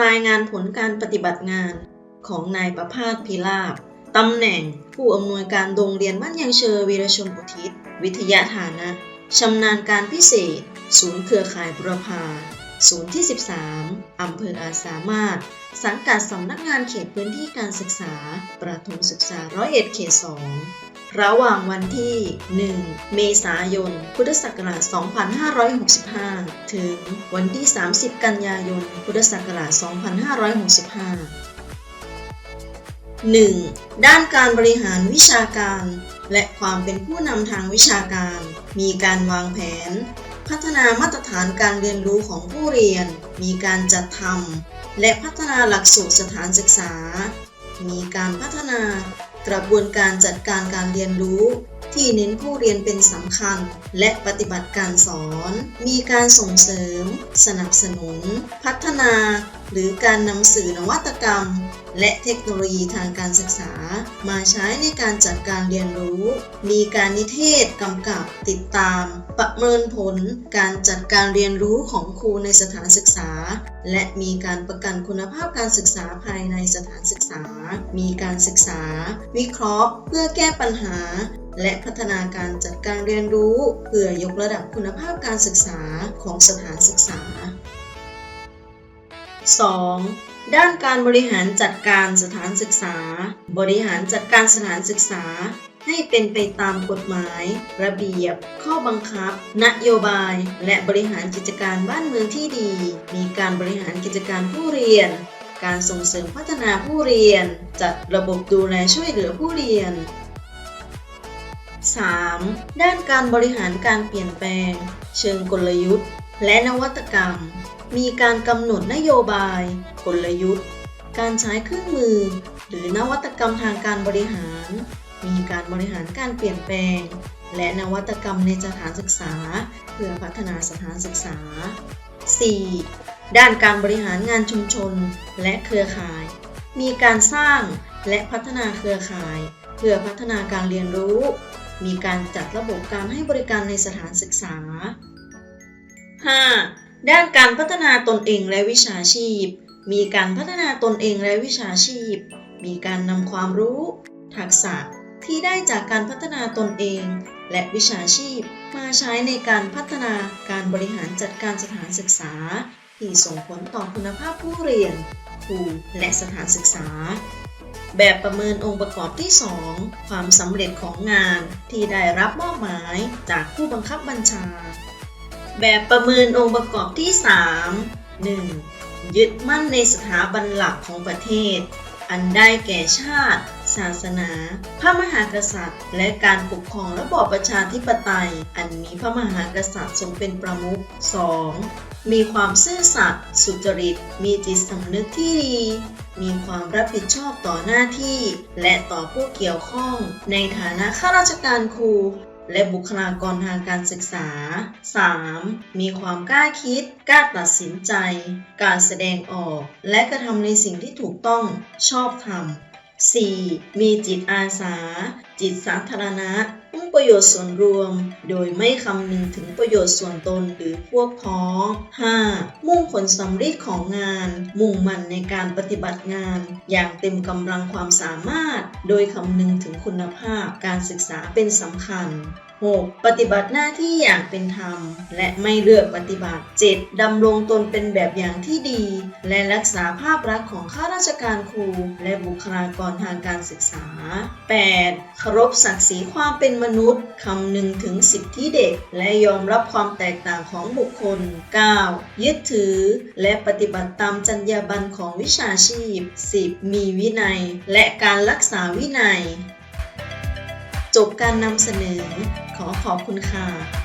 รายงานผลการปฏิบัติงานของนายประภาสพิลาบตำแหน่งผู้อำนวยการโรงเรียนบ้านยังเชอวีรชนอุทิศ วิทยาฐานะชำนาญการพิเศษ ศูนย์เครือข่ายบุรพาศูนย์ที่ 13 อำเภออาสามารถ สังกัดสำนักงานเขตพื้นที่การศึกษา ประถมศึกษาร้อยเอ็ดเขต2 ระหว่างวันที่ 1 เมษายน พุทธศักราช 2565 ถึงวันที่ 30 กันยายน พุทธศักราช 2565 1. ด้านการบริหารวิชาการ และความเป็นผู้นำทางวิชาการ มีการวางแผน พัฒนามาตรฐานการเรียนรู้ของผู้เรียน มีการจัดทำและพัฒนาหลักสูตรสถานศึกษา มีการพัฒนา ระบวนการจัดการการเรียนรู้ ที่เน้นผู้เรียนเป็นสำคัญ และปฏิบัติการสอน มีการส่งเสริม สนับสนุน พัฒนา หรือการนำสื่อนวัตกรรม และเทคโนโลยีทางการศึกษา มาใช้ในการจัดการเรียนรู้ มีการนิเทศกำกับติดตาม ประเมินผลการจัดการเรียนรู้ของครูในสถานศึกษา และมีการประกันคุณภาพการศึกษาภายในสถานศึกษา มีการศึกษา วิเคราะห์ เพื่อแก้ปัญหา และพัฒนาการจัดการเรียนรู้ เพื่อยกระดับคุณภาพการศึกษาของสถานศึกษา 2. ด้านการบริหารจัดการสถานศึกษา บริหารจัดการสถานศึกษา ให้เป็นไปตามกฎหมาย ระเบียบ ข้อบังคับ นโยบาย และบริหารกิจการบ้านเมืองที่ดี มีการบริหารกิจการผู้เรียน การส่งเสริมพัฒนาผู้เรียน จัดระบบดูแลช่วยเหลือผู้เรียน 3. ด้านการบริหารการเปลี่ยนแปลง เชิงกลยุทธ์ และนวัตกรรม มีการกำหนดนโยบาย กลยุทธ์ การใช้เครื่องมือ หรือนวัตกรรมทางการบริหาร มีการบริหารการเปลี่ยนแปลง และนวัตกรรมในสถานศึกษา เพื่อพัฒนาสถานศึกษา 4. ด้านการบริหารงานชุมชนและเครือข่าย มีการสร้างและพัฒนาเครือข่าย เพื่อพัฒนาการเรียนรู้ มีการจัดระบบการให้บริการในสถานศึกษา 5. ด้านการพัฒนาตนเองและวิชาชีพ มีการพัฒนาตนเองและวิชาชีพ มีการนำความรู้ ทักษะที่ได้จากการพัฒนาตนเอง และวิชาชีพ มาใช้ในการพัฒนาการบริหารจัดการสถานศึกษา ที่ส่งผลต่อคุณภาพผู้เรียนครูและสถานศึกษา แบบประเมินองค์ประกอบที่ 2 ความสำเร็จของงานที่ได้รับมอบหมายจากผู้บังคับบัญชา แบบประเมินองค์ประกอบที่ 3 1. ยึดมั่นในสถาบันหลักของประเทศ อันได้แก่ชาติ ศาสนา พระมหากษัตริย์ และการปกครองระบอบประชาธิปไตย อันมีพระมหากษัตริย์ทรงเป็นประมุข 2. มีความซื่อสัตย์สุจริต มีจิตสำนึกที่ดีมีความรับผิดชอบต่อหน้าที่ และต่อผู้เกี่ยวข้อง ในฐานะข้าราชการครู และบุคลากรทางการศึกษา 3. มีความกล้าคิด กล้าตัดสินใจ การแสดงออก และกระทำในสิ่งที่ถูกต้องชอบธรรม 4. มีจิตอาสา จิตสาธารณะมุ่งประโยชน์ส่วนรวม โดยไม่คำนึงถึงประโยชน์ส่วนตนหรือพวกพ้อง 5. มุ่งผลสำเร็จของงาน มุ่งมั่นในการปฏิบัติงาน อย่างเต็มกำลังความสามารถ โดยคำนึงถึงคุณภาพการศึกษาเป็นสำคัญ 6. ปฏิบัติหน้าที่อย่างเป็นธรรม และไม่เลือกปฏิบัติ 7. ดำรงตนเป็นแบบอย่างที่ดี และรักษาภาพลักษณ์ของข้าราชการครู และบุคลากรทางการศึกษา 8. เคารพศักดิ์ศรีความเป็นมนุษย์คำนึงถึงสิทธิเด็ก และยอมรับความแตกต่างของบุคคล 9. ยึดถือ และปฏิบัติตามจรรยาบรรณของวิชาชีพ 10. มีวินัย และการรักษาวินัย จบการนำเสนอ ขอขอบคุณค่ะ